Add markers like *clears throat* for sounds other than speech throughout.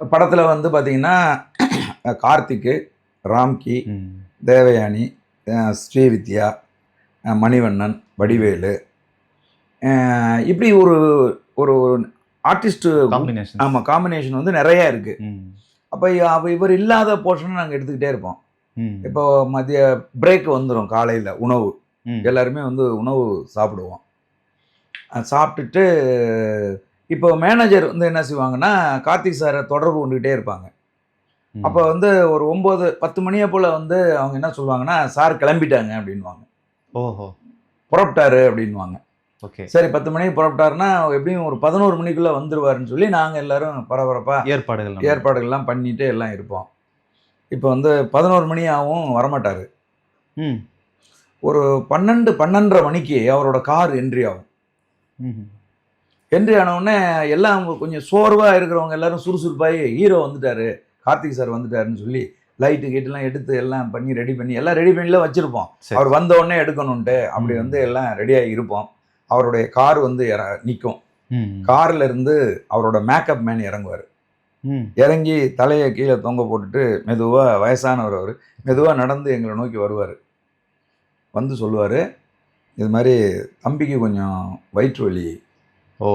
படத்தில் வந்து பார்த்தீங்கன்னா *clears throat* கார்த்திக்கு ராம்கி. தேவயானி ஸ்ரீவித்யா மணிவண்ணன் வடிவேலு இப்படி ஒரு ஒரு ஆர்டிஸ்ட் காம்பினேஷன் ஆமாம் காம்பினேஷன் வந்து நிறைய இருக்குது. அப்போ அப்போ இவர் இல்லாத போர்ஷனை நாங்கள் எடுத்துக்கிட்டே இருப்போம். இப்போ மதிய பிரேக் வந்துடும் காலையில் உணவு. எல்லாருமே வந்து உணவு சாப்பிடுவோம் சாப்பிட்டுட்டு இப்போ மேனேஜர் வந்து என்ன செய்வாங்கன்னா கார்த்திக் சாரை தொடர்பு கொண்டுகிட்டே இருப்பாங்க. அப்போ வந்து ஒரு ஒம்பது பத்து மணியை போல் வந்து அவங்க என்ன சொல்லுவாங்கன்னா சார் கிளம்பிட்டாங்க அப்படின்வாங்க ஓஹோ புறப்பட்டாரு அப்படின்வாங்க ஓகே சரி பத்து மணிக்கு புறப்பட்டாருன்னா எப்படியும் ஒரு பதினோரு மணிக்குள்ளே வந்துருவாருன்னு சொல்லி நாங்கள் எல்லாரும் பரபரப்பாக ஏற்பாடுகள். ஏற்பாடுகள்லாம் பண்ணிட்டு எல்லாம் இருப்போம் இப்போ வந்து பதினோரு மணி ஆகும் வரமாட்டார் ம். ஒரு பன்னெண்டு பன்னெண்டரை மணிக்கு அவரோட கார் என்ட்ரி ஆகும் ம். என்ட்ரி ஆனவுடனே எல்லாம் கொஞ்சம் சோர்வாக இருக்கிறவங்க எல்லாரும் சுறுசுறுப்பாகி ஹீரோ வந்துட்டாரு கார்த்திக் சார் வந்துட்டாருன்னு சொல்லி லைட்டு கீட்டுலாம் எடுத்து எல்லாம் பண்ணி ரெடி பண்ணி எல்லாம் ரெடி பண்ணிலாம் வச்சுருப்போம் சரி. அவர் வந்த உடனே எடுக்கணுன்ட்டு அப்படி. வந்து எல்லாம் ரெடியாகி இருப்போம் அவருடைய கார் வந்து இற நிற்கும். கார்ல இருந்து அவரோட மேக்கப் மேன் இறங்குவார். இறங்கி தலையை கீழே தொங்க போட்டுட்டு மெதுவாக வயசானவர் அவர் மெதுவாக நடந்து எங்களை நோக்கி வருவார் வந்து சொல்லுவார் இது மாதிரி தம்பிக்கு கொஞ்சம் வயிற்று வலி ஓ.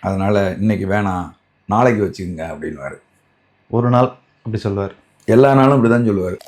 அதனால் இன்னைக்கு வேணாம் நாளைக்கு வச்சுக்கோங்க அப்படின்வார் ஒரு நாள் அப்படி சொல்லுவார். எல்லா நாளும் இப்படி தான் சொல்லுவார்.